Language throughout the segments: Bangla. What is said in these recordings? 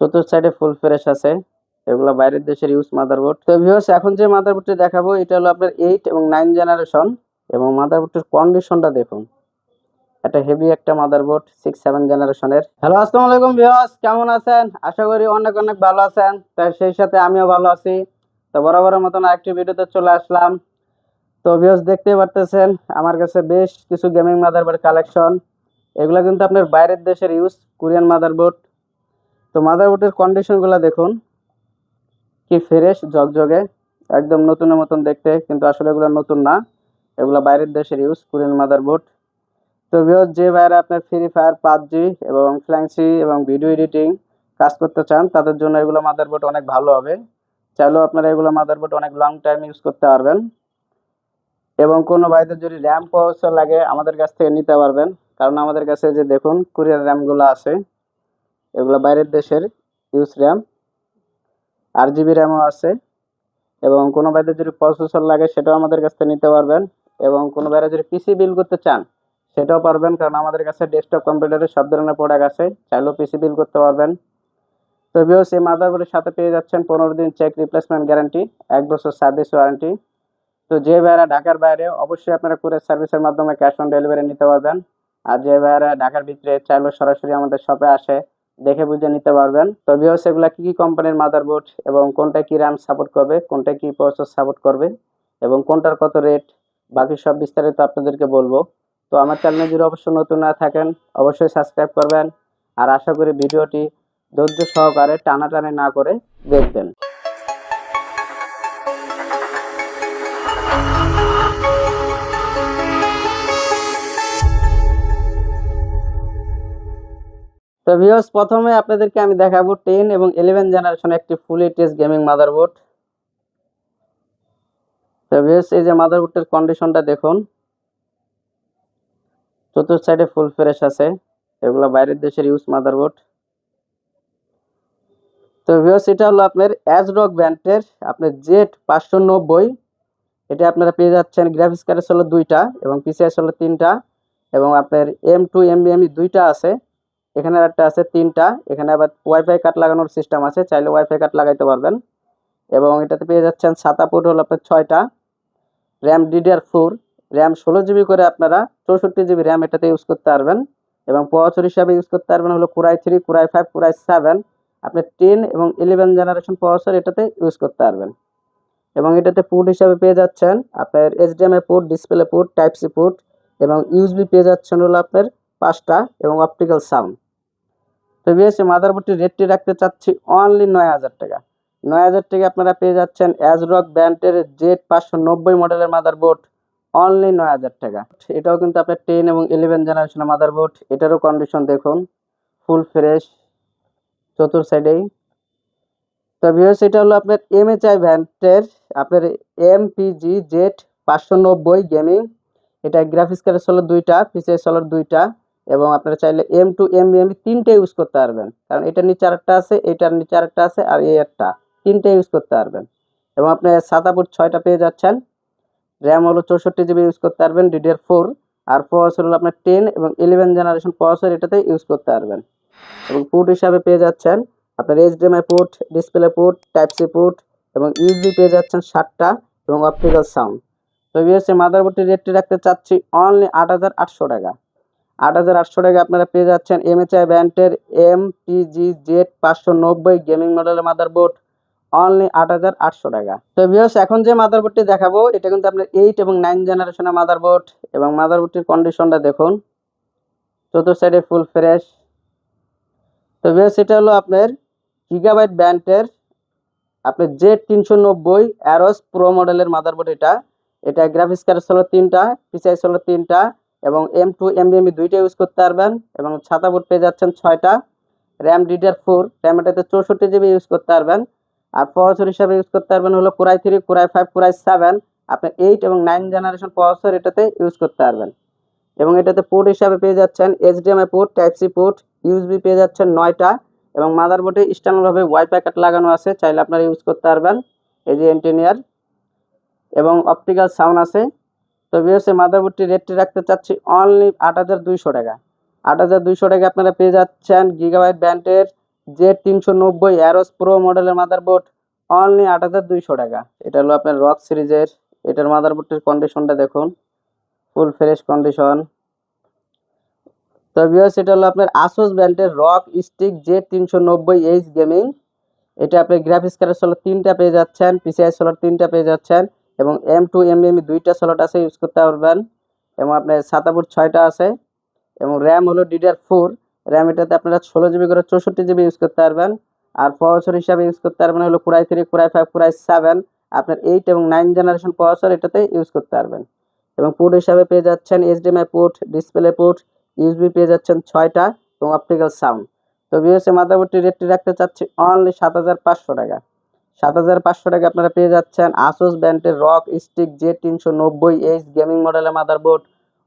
চতুর্থ সাইডে ফুল ফ্রেশ আছে। এগুলো বাইরের দেশের ইউজ মাদারবোর্ড তো ভিউয়ার্স এখন যে মাদারবোর্ডটি দেখাবো, এটা হলো আপনার এইট এবং নাইন জেনারেশন এবং মাদারবোর্ডের কন্ডিশনটা দেখুন। এটা হেভি একটা মাদারবোর্ড সিক্স সেভেন জেনারেশনের হ্যালো আসসালামু আলাইকুম ভিউয়ার্স কেমন আছেন? আশা করি অনেক অনেক ভালো আছেন। তাই সেই সাথে আমিও ভালো আছি। তো বরাবরের মতন আরেকটি ভিডিওতে চলে আসলাম। তো ভিউয়ার্স দেখতে পারতেছেন, আমার কাছে বেশ কিছু গেমিং মাদারবোর্ড কালেকশন এগুলো কিন্তু আপনার বাইরের দেশের ইউজ কোরিয়ান মাদারবোর্ড তো মাদারবোর্ডের কন্ডিশনগুলো দেখুন। কি ফ্রেশ জগজগে একদম নতুনের মতন দেখতে, কিন্তু আসলে এগুলো নতুন না। এগুলো বাইরের দেশের ইউজ কোরিয়ান মাদারবোর্ড তো ভিউয়ার্স যে বাইরে আপনার ফ্রি ফায়ার পাবজি এবং ফ্ল্যাংসি এবং ভিডিও এডিটিং কাজ করতে চান, তাদের জন্য এগুলো মাদারবোর্ড অনেক ভালো হবে। চাইলেও আপনারা এগুলো মাদারবোর্ড অনেক লং টাইম ইউজ করতে পারবেন। এবং কোনো ভাইদের যদি র্যাম প্রসেসর লাগে, আমাদের কাছ থেকে নিতে পারবেন। কারণ আমাদের কাছে যে দেখুন কুরিয়ার র্যামগুলো আছে। এগুলো বাইরের দেশের ইউজ র্যাম আট জিবি র্যামও আছে। এবং কোনো ভাইদের যদি প্রসেসর লাগে, সেটাও আমাদের কাছ থেকে নিতে পারবেন। এবং কোনো ভাইরা যদি পিসি বিল করতে চান, সেটাও পারবেন, কারণ আমাদের কাছে ডেস্কটপ কম্পিউটারের সব ধরনের প্রোডাক্ট আছে। চাইলেও পিসি বিল করতে পারবেন। তো বিওস এই মাদারবোর্ডের সাথে পেয়ে যাচ্ছেন পনেরো দিন চেক রিপ্লেসমেন্ট গ্যারান্টি এক বছর সার্ভিস ওয়ারেন্টি তো যে ভাইরা ঢাকার বাইরে, অবশ্যই আপনারা কুরিয়ার সার্ভিসের মাধ্যমে ক্যাশ অন ডেলিভারি নিতে পারবেন। আর যে ভাইরা ঢাকার ভিতরে, চাইলেও সরাসরি আমাদের শপে আসে। দেখে বুঝে নিতে পারবেন। তবে বিওস এগুলা কী কি কোম্পানির মাদারবোর্ড এবং কোনটা কি র্যাম সাপোর্ট করবে কোনটা কি প্রসেস সাপোর্ট করবে এবং কোনটার কত রেট বাকি সব বিস্তারিত আপনাদেরকে বলব। তো আমার চ্যানেলে যদি অবশ্যই নতুন না থাকেন, অবশ্যই সাবস্ক্রাইব করবেন। আর আশা করি ভিডিওটি ধৈর্য সহকারে টানাটানি না করে দেখবেন। তো ভিউয়ার্স প্রথমে আপনাদেরকে আমি দেখাবো টেন এবং ইলেভেন জেনারেশন একটি ফুল এইচএস গেমিং মাদারবোর্ড তো ভিউয়ার্স এই যে মাদারবোর্ডের কন্ডিশনটা দেখুন। চতুর্থ সাইডে ফুল ফ্রেশ আছে। এগুলো বাইরের দেশের ইউজ মাদারবোর্ড তো ভিউয়ার্স এটা হলো আপনার অ্যাজরক ব্র্যান্ডের আপনার জেড পাঁচশো নব্বই। এটা আপনারা পেয়ে যাচ্ছেন গ্রাফিক্স কার্ডের হলো দুইটা এবং পিসিএস হলো তিনটা এবং আপনার এম টু এমবিএমই দুইটা আছে। এখানে একটা আছে তিনটা, এখানে আবার ওয়াইফাই কার্ড লাগানোর সিস্টেম আছে, চাইলে ওয়াইফাই কার্ড লাগাইতে পারবেন। এবং এটাতে পেয়ে যাচ্ছেন সাতা পোর্ট হলো আপনার ছয়টা র্যাম ডিডিআর ফোর র্যাম ষোলো জিবি করে আপনারা চৌষট্টি জিবি র্যাম এটাতে ইউজ করতে পারবেন। এবং প্রচুর হিসাবে ইউজ করতে পারবেন হলো core i three core i five core i seven আপনি টেন এবং ইলেভেন জেনারেশন প্রসেসর এটাতে ইউজ করতে পারবেন। এবং এটাতে পোর্ট হিসাবে পেয়ে যাচ্ছেন আপনার HDMI port display port type C port এবং ইউএসবি পেয়ে যাচ্ছেন হলো আপনার পাঁচটা এবং অপটিক্যাল সাউন্ড তো বিএসসি মাদারবোর্ডটি রেটটি রাখতে চাচ্ছি অনলি নয় হাজার টাকা। নয় হাজার টাকা আপনারা পেয়ে যাচ্ছেন অ্যাজরক ব্র্যান্ডের জেড পাঁচশো নব্বই মডেলের মাদারবোর্ড অনলি নয় হাজার টাকা। এটাও কিন্তু আপনার টেন এবং ইলেভেন জেনারেশনের মাদারবোর্ড, এটারও কন্ডিশন দেখুন ফুল ফ্রেশ চতুর সাইডেই তো ভিউয়ার্স এটা হলো আপনার এমএচআই ব্র্যান্ডের আপনার এম এমপিজি জেড পাঁচশো নব্বই গেমিং এটা গ্রাফিক্স কার্ডের হলো দুইটা পিসিএস হলো দুইটা। এবং আপনারা চাইলে এম টু এম এম তিনটে ইউজ করতে পারবেন। কারণ এটার নিচে আরেকটা আছে, এটার নিচে আরেকটা আছে, আর এই একটা। তিনটে ইউজ করতে পারবেন। এবং আপনি সাতাপুর ছয়টা পেয়ে যাচ্ছেন। র্যাম হলো চৌষট্টি জিবি ইউজ করতে পারবেন ডিডিআর ফোর আর প্রসেসর হলো আপনার টেন এবং ইলেভেন জেনারেশন প্রসেসর এটাতে ইউজ করতে পারবেন। এবং পোর্ট হিসাবে পেয়ে যাচ্ছেন আপনার HDMI port display port type C port এবং ইউএসবি পেয়ে যাচ্ছেন ষাটটা এবং অপটিক্যাল সাউন্ড তো বিএসসি মাদারবোর্ডটির রেটটি রাখতে চাচ্ছি অনলি আট হাজার আটশো টাকা। আট হাজার আটশো টাকা আপনারা পেয়ে যাচ্ছেন এমএচআই ব্র্যান্ডের এম পিজি জেড পাঁচশো নব্বই গেমিং মডেলের মাদারবোর্ড অনলি আট হাজার আটশো টাকা। তো বিয়স এখন যে মাদারবোর্ডটি দেখাবো, এটা কিন্তু আপনার এইট এবং নাইন জেনারেশনের মাদারবোর্ড এবং মাদারবোর্ডটির কন্ডিশনটা দেখুন। চতুর্থ সাইডে ফুল ফ্রেশ তো বিয়স এটা হলো আপনার গিগাবাইট ব্র্যান্ডের, আপনার জেড তিনশো নব্বই অ্যারোস প্রো মডেলের মাদারবোর্ড এটা। এটা গ্রাফিক্স কার্ড হলো তিনটা পিসাইস হলো তিনটা। এবং এম টু এমবিএমই দুইটা ইউজ করতে পারবেন এবং ছাতা বোর্ড পেয়ে যাচ্ছেন ছয়টা। র্যাম ডিডার ফোর র্যাম এটাতে চৌষট্টি জিবি ইউজ করতে পারবেন। আর প্রসেসর হিসাবে ইউজ করতে পারবেন হলো core i three core i five core i seven আপনি এইট এবং নাইন জেনারেশন প্রসেসর এটাতে ইউজ করতে পারবেন। এবং এটাতে পোর্ট হিসাবে পেয়ে যাচ্ছেন HDMI port type C port USB পেয়ে যাচ্ছেন নয়টা। এবং মাদারবোর্ডে স্ট্যান্ডার্ডভাবে ওয়াইফাই কার্ড লাগানো আছে, চাইলে আপনারা ইউজ করতে পারবেন। এই যে এন্টিনিয়ার এবং অপটিক্যাল সাউন্ড আছে। তো বিএসএ মাদারবোর্ডটি রেটটি রাখতে চাচ্ছি অনলি আট হাজার দুইশো টাকা। আট হাজার দুইশো টাকা আপনারা পেয়ে যাচ্ছেন গিগাবাইট ব্র্যান্ডের জে তিনশো নব্বই অ্যারোস প্রো মডেলের মাদারবোর্ড অনলি আট হাজার দুইশো টাকা। এটা হলো আপনার রক সিরিজের এটার মাদারবোর্ডের কন্ডিশনটা দেখুন। ফুল ফ্রেশ কন্ডিশন তো ভিউয়ার্স এটা হলো আপনার আসুস ব্র্যান্ডের রক স্টিক জে তিনশো নব্বই এইচ গেমিং এটা আপনি গ্রাফিক্স কার্ডের সোলার তিনটা পেয়ে যাচ্ছেন পিসিআই সোলার তিনটা পেয়ে যাচ্ছেন। এবং এম টু এম এম দুইটা সোলার আছে ইউজ করতে পারবেন। এবং আপনার সাতাপুর ছয়টা আছে। এবং র্যাম হলো ডিডিআর ফোর র্যাম এটাতে আপনারা ষোলো জিবি করে চৌষট্টি জিবি ইউজ করতে পারবেন। আর প্রসেসর হিসাবে ইউজ করতে পারবেন হলো core i three core i five core i seven আপনার এইট এবং নাইন জেনারেশন প্রসেসর এটাতে ইউজ করতে পারবেন। এবং পোর্ট হিসাবে পেয়ে যাচ্ছেন HDMI port display port USB পেয়ে যাচ্ছেন ছয়টা এবং অপটিক্যাল সাউন্ড তো বিএসএ মাদারবোর্ডটি রেটটি রাখতে চাচ্ছি অনলি সাত হাজার পাঁচশো টাকা। সাত হাজার পাঁচশো টাকা আপনারা পেয়ে যাচ্ছেন আসুস ব্র্যান্ডের রক স্টিক জে তিনশো নব্বই এইচ গেমিং মডেলের মাদারবোর্ড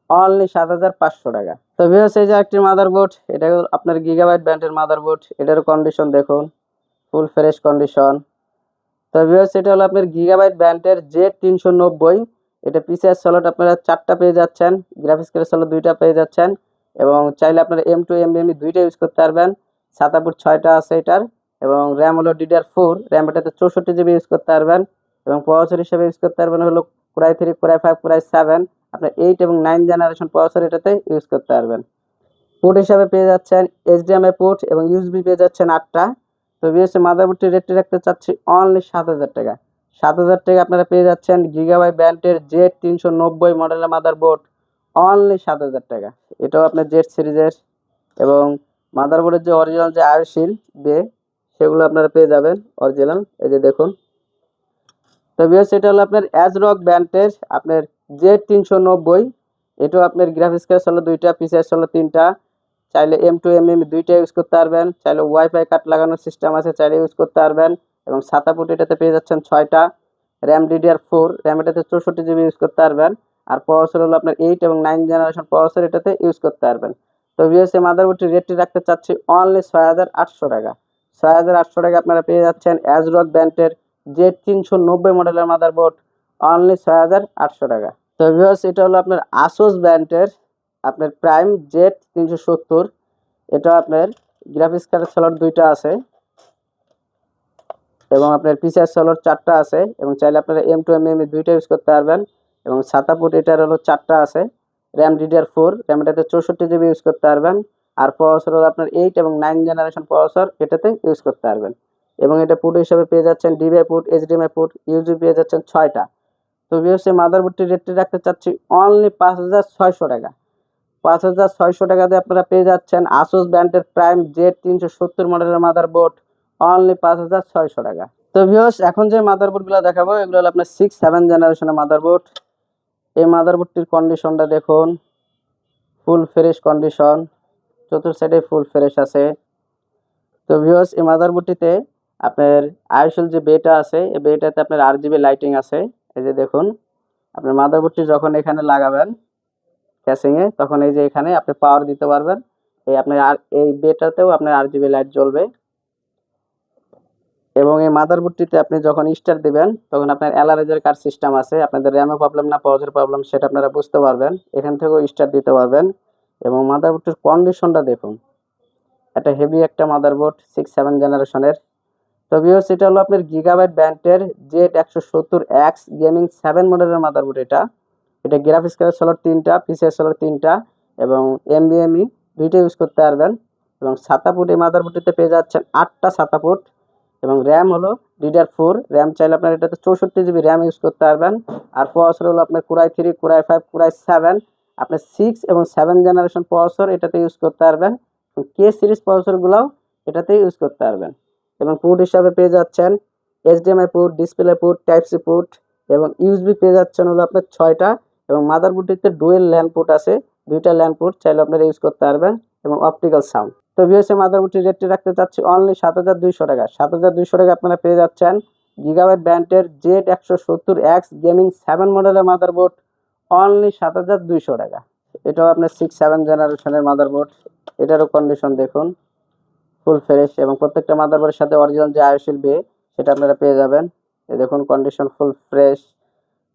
অনলি সাত হাজার পাঁচশো টাকা। তো ভিওস এই যে একটি মাদারবোর্ড এটা আপনার গিগাবাইট ব্র্যান্ডের মাদারবোর্ড এটার কন্ডিশন দেখুন ফুল ফ্রেশ কন্ডিশন তো ভিওস এটা হলো আপনার গিগাবাইট ব্র্যান্ডের জে তিনশো নব্বই, এটা পিসিআর সলট আপনারা চারটা পেয়ে যাচ্ছেন গ্রাফিক্স কার্ডের সলট দুইটা পেয়ে যাচ্ছেন, এবং চাইলে আপনারা এম টু এম এমই দুইটা ইউজ করতে পারবেন, সাতাপুর ছয়টা আছে এটার। এবং র্যাম হলো ডিডিআর ফোর র্যাম এটাতে চৌষট্টি জিবি ইউজ করতে পারবেন এবং প্রসেসর হিসেবে ইউজ করতে পারবেন হলো core i three core i five core i seven আপনার এইট এবং নাইন জেনারেশন প্রসেসর এটাতে ইউজ করতে পারবেন। পোর্ট হিসাবে পেয়ে যাচ্ছেন এইচডিএমআই পোর্ট এবং ইউএসবি পেয়ে যাচ্ছেন আটটা। তো বিএসএ মাদারবোর্ডটি রেটটি রাখতে চাচ্ছি অনলি সাত হাজার টাকা। সাত হাজার টাকা আপনারা পেয়ে যাচ্ছেন গিগাবাই ব্যান্ডের জেড তিনশো নব্বই মডেলের মাদারবোর্ড অনলি সাত হাজার টাকা। এটাও আপনার জেড সিরিজের এবং মাদারবোর্ডের যে অরিজিনাল যে আয়ুশীল বে সেগুলো আপনারা পেয়ে যাবেন অরিজিনাল এই যে দেখুন। তো বিএস এটা হলো আপনার অ্যাজরক ব্র্যান্ডের আপনার জেড তিনশো নব্বই। এটাও আপনার গ্রাফিক্স কার্ড হলো দুইটা পিসিআর হলো তিনটা। চাইলে এম টু এম এম দুইটা ইউজ করতে পারবেন। চাইলে ওয়াইফাই কার্ড লাগানোর সিস্টেম আছে, চাইলে ইউজ করতে পারবেন। এবং সাতাপুট এটাতে পেয়ে যাচ্ছেন ছয়টা। র্যাম ডিডিআর ফোর র্যাম এটাতে চৌষট্টি জিবি ইউজ করতে পারবেন। আর প্রসেসর হলো আপনার এইট এবং নাইন জেনারেশন প্রসেসর এটাতে ইউজ করতে পারবেন। তো ভিএসএ মাদারবোর্ডটির রেটটি রাখতে চাচ্ছি অনলি ছয় হাজার আটশো টাকা। ছয় হাজার আটশো টাকা আপনারা পেয়ে যাচ্ছেন অ্যাজরক ব্র্যান্ডের জে তিনশো নব্বই মডেলের মাদারবোর্ড অনলি ছয় হাজার আটশো টাকা। তো ভিউয়ার্স এটা হলো আপনার আসোস ব্র্যান্ডের আপনার প্রাইম জেট তিনশো সত্তর। এটা আপনার গ্রাফিক্স কার্ডের স্লট দুইটা আছে। এবং আপনার পিসিআর স্লট চারটা আছে। এবং চাইলে আপনারা এম টু এম এম দুইটা ইউজ করতে পারবেন। এবং সাতাপুট এটার হলো চারটা আছে। র্যাম ডিডিআর ফোর র্যাম এটাতে চৌষট্টি জিবি ইউজ করতে পারবেন। আর প্রসেসর হলো আপনার এইট এবং নাইন জেনারেশন প্রসেসর এটাতে ইউজ করতে পারবেন। এবং এটা পুট হিসাবে পেয়ে যাচ্ছেন DVI port HDMI port USB পেয়ে যাচ্ছেন ছয়টা। তো বিএসসি মাদারবোর্ডটির রেটটি রাখতে চাচ্ছি অনলি পাঁচ হাজার ছয়শো টাকা। পাঁচ হাজার ছয়শো টাকাতে আপনারা পেয়ে যাচ্ছেন আসুস ব্র্যান্ডের প্রাইম জেড তিনশো সত্তর মডেলের মাদারবোর্ড অনলি পাঁচ হাজার ছয়শো টাকা। তো ভিওস এখন যে মাদারবোর্ডগুলো দেখাবো, এগুলো হলো আপনার সিক্স সেভেন জেনারেশনের মাদারবোর্ড এই মাদারবোর্ডটির কন্ডিশনটা দেখুন ফুল ফ্রেশ কন্ডিশন চতুর্থ সাইডে ফুল ফ্রেশ আছে। তো ভিউস এই মাদারবোর্ডটিতে আপনার আইএসএল যে বেটা আছে, এই বেটাতে আপনার আর জিবি লাইটিং আছে। এই যে দেখুন, আপনার মাদারবোর্ডটি যখন এখানে লাগাবেন ক্যাসিংয়ে তখন এই যে এখানে আপনি পাওয়ার দিতে পারবেন। এই আপনার আর, এই বেটাতেও আপনার আর জিবি লাইট জ্বলবে। এবং এই মাদারবোর্ডটিতে আপনি যখন স্টার দিবেন, তখন আপনার অ্যালারেজের কার্ড সিস্টেম আছে। আপনাদের র্যামে প্রবলেম না পাওয়ার প্রবলেম সেটা আপনারা বুঝতে পারবেন। এখান থেকেও স্টার দিতে পারবেন। এবং মাদারবোর্ডটির কন্ডিশনটা দেখুন। একটা হেভি একটা মাদারবোর্ড সিক্স সেভেন জেনারেশনের তো ভিউস এটা হলো আপনার গিগাবাইট ব্যান্ডের জেড একশো সত্তর এক্স গেমিং সেভেন মডেলের মাদারবোর্ড এটা। এটা গ্রাফিক্স কার্ডের সোলার তিনটা পিসিএস সোলার তিনটা, এবং এমবিএমই দুইটা ইউজ করতে পারবেন। এবং সাতাপুট এই মাদারবোর্ডটিতে পেয়ে যাচ্ছেন আটটা সাতাপুট এবং র্যাম হলো ডিডার ফোর র্যাম চাইলে আপনার এটাতে চৌষট্টি জিবি র্যাম ইউজ করতে পারবেন। আর প্রসেসর হলো আপনার core i three core i five core i seven আপনার সিক্স এবং সেভেন জেনারেশন প্রসেসর এটাতে ইউজ করতে পারবেন কে সিরিজ প্রসেসরগুলোও এটাতে ইউজ করতে পারবেন। এবং পুট হিসাবে পেয়ে যাচ্ছেন HDMI port display port type C port এবং ইউএসবি পেয়ে যাচ্ছেন হলো আপনার ছয়টা এবং মাদার মাদারবোর্ডটিতে ডুয়েল ল্যান্ড পোর্ট আছে, দুইটা ল্যান্ড পোর্ট চাইলে আপনারা ইউজ করতে পারবেন এবং অপটিক্যাল সাউন্ড তো ভিএসএ মাদারবোর্ডটির রেটটি রাখতে চাচ্ছি অনলি সাত হাজার দুইশো টাকা। সাত হাজার দুইশো টাকা আপনারা পেয়ে যাচ্ছেন গিগাবাইট ব্র্যান্ডের জেড একশো সত্তর এক্স গেমিং সেভেন মডেলের মাদারবোর্ড অনলি সাত হাজার দুইশো টাকা। এটাও আপনার সিক্স সেভেন জেনারেশনের মাদারবোর্ড এটারও কন্ডিশন দেখুন ফুল ফ্রেশ এবং প্রত্যেকটা মাদারবোর্ডের সাথে অরিজিনাল যে আয়ুশিল বে সেটা আপনারা পেয়ে যাবেন। এ দেখুন কন্ডিশন ফুল ফ্রেশ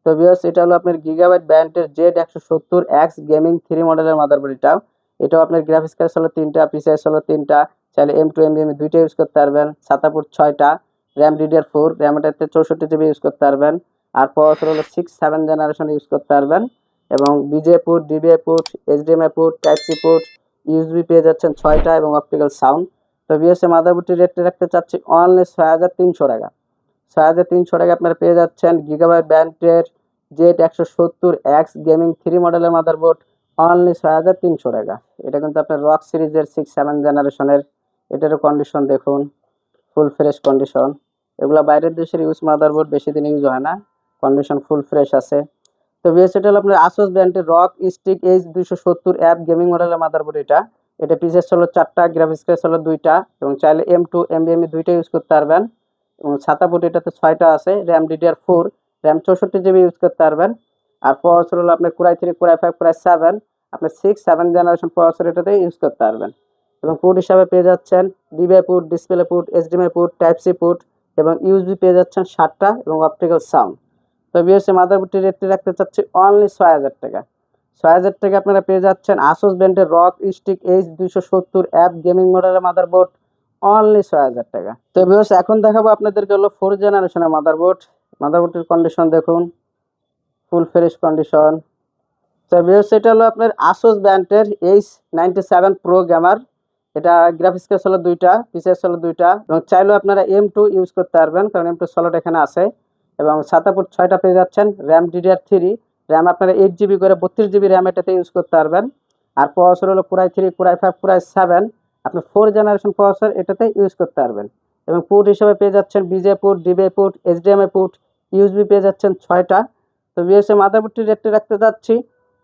তো বিয়স এটা হলো আপনার গিগাবাইট ব্র্যান্ডের জেড একশো সত্তর এক্স গেমিং থ্রি মডেলের মাদারবোর্ড এটা। এটাও আপনার গ্রাফিক্স কার্ড হলো তিনটা পিসিএস হলো তিনটা। চাইলে এম টু এম দুইটা ইউজ করতে পারবেন। সাতা পোর্ট ছয়টা। র্যাম ডিডিআর ফোর র্যাম এটাতে চৌষট্টি জিবি ইউজ করতে পারবেন। আর প্রসেসর হলো সিক্স সেভেন জেনারেশন ইউজ করতে পারবেন। এবং বিজে port DBA port HDMI port type C port USB পেয়ে যাচ্ছেন ছয়টা এবং অপটিক্যাল সাউন্ড তো বিএসএ মাদারবোর্ডটির রেটটা রাখতে চাচ্ছি অনলি ছয় হাজার তিনশো টাকা। ছয় হাজার তিনশো টাকা আপনারা পেয়ে যাচ্ছেন গিগাবাইট ব্যান্ডের জেট একশো সত্তর এক্স গেমিং থ্রি মডেলের মাদারবোর্ড অনলি ছয় হাজার তিনশো টাকা। এটা কিন্তু আপনার রক সিরিজের সিক্স সেভেন জেনারেশনের এটারও কন্ডিশন দেখুন ফুল ফ্রেশ কন্ডিশন এগুলো বাইরের দেশের ইউজ মাদারবোর্ড বেশি দিন ইউজ হয় না। কন্ডিশন ফুল ফ্রেশ আছে। তো বিএসএটা হলো আপনার আসোস ব্র্যান্ডের রক স্টিক এইচ দুইশো সত্তর অ্যাপ গেমিং মডেলের মাদারবোর্ড এটা। এটা পিসেস হলো চারটা গ্রাফিক্স কার্ড হলো দুইটা এবং চাইলে এম টু এম বিএমই দুইটা ইউজ করতে পারবেন। এবং ছাতা বুট এটাতে ছয়টা আছে র্যাম ডিডিআর ফোর র্যাম চৌষট্টি জিবি ইউজ করতে পারবেন। আর প্রসেসর হলো আপনার core i three core i five core i seven আপনার সিক্স সেভেন জেনারেশন প্রসেসর এটাতে ইউজ করতে পারবেন। এবং পোর্ট হিসাবে পেয়ে যাচ্ছেন DVI port display port HDMI port type C port এবং ইউজবি পেয়ে যাচ্ছেন সাতটা এবং অপটিক্যাল সাউন্ড তো বিএসসি মাদারবোর্ডটির রেটটি রাখতে চাচ্ছি অনলি ছয় হাজার টাকা। ছয় হাজার টাকা আপনারা পেয়ে যাচ্ছেন আসোস ব্র্যান্ডের রক স্টিক এইচ দুইশো সত্তর অ্যাপ গেমিং মডেলের মাদারবোর্ড অনলি ছয় হাজার টাকা। তো বিএস এখন দেখাবো আপনাদেরকে হলো ফোর জেনারেশনের মাদারবোর্ড। মাদারবোর্ডটির কন্ডিশন দেখুন ফুল ফ্রেশ কন্ডিশন তো বিএস এটা হলো আপনার আসোস ব্র্যান্ডের H ninety seven pro gamer এটা গ্রাফিক্স কার্ড হলো দুইটা পিসেস হলো দুইটা, এবং চাইলেও আপনারা এম টু ইউজ করতে পারবেন, কারণ এম টু সলট এখানে আছে। এবং সাতাপুর ছয়টা পেয়ে যাচ্ছেন। র্যাম ডিডিআর থ্রি র্যাম আপনারা এইট জিবি করে বত্রিশ জিবি র্যাম এটাতে ইউজ করতে পারবেন। আর প্রসেসর হলো core i three core i five core i seven আপনি ফোর জেনারেশন প্রসেসর এটাতে ইউজ করতে পারবেন। এবং পুট হিসেবে পেয়ে যাচ্ছেন VGA port DVI port HDMI port USB পেয়ে যাচ্ছেন ছয়টা। তো বিএসএ মাদারবোর্ডটির রেটটি রাখতে যাচ্ছি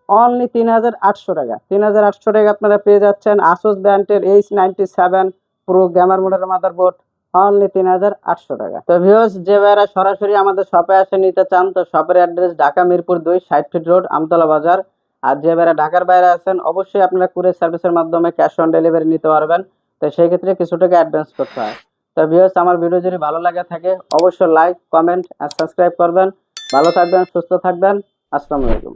অনলি তিন হাজার আটশো টাকা। তিন হাজার আটশো টাকা আপনারা পেয়ে যাচ্ছেন আসোস ব্র্যান্ডের H ninety seven pro gamer মডেলের মাদারবোর্ড অনলি তিন হাজার আটশো টাকা। তো ভিউস যে ভাইরা সরাসরি আমাদের শপে আসে, নিতে চান, তো শপের অ্যাড্রেস ঢাকা মিরপুর দুই ষাট ফিট রোড আমতলা বাজার। আর যে ভাইরা ঢাকার বাইরে আছেন, অবশ্যই আপনারা কুরিয়ার সার্ভিসের মাধ্যমে ক্যাশ অন ডেলিভারি নিতে পারবেন। তো সেই ক্ষেত্রে কিছু টাকা অ্যাডভান্স করতে হয়। তো ভিউস আমার ভিডিও যদি ভালো লাগে থাকে, অবশ্যই লাইক কমেন্ট আর সাবস্ক্রাইব করবেন। ভালো থাকবেন, সুস্থ থাকবেন। আসসালামু আলাইকুম।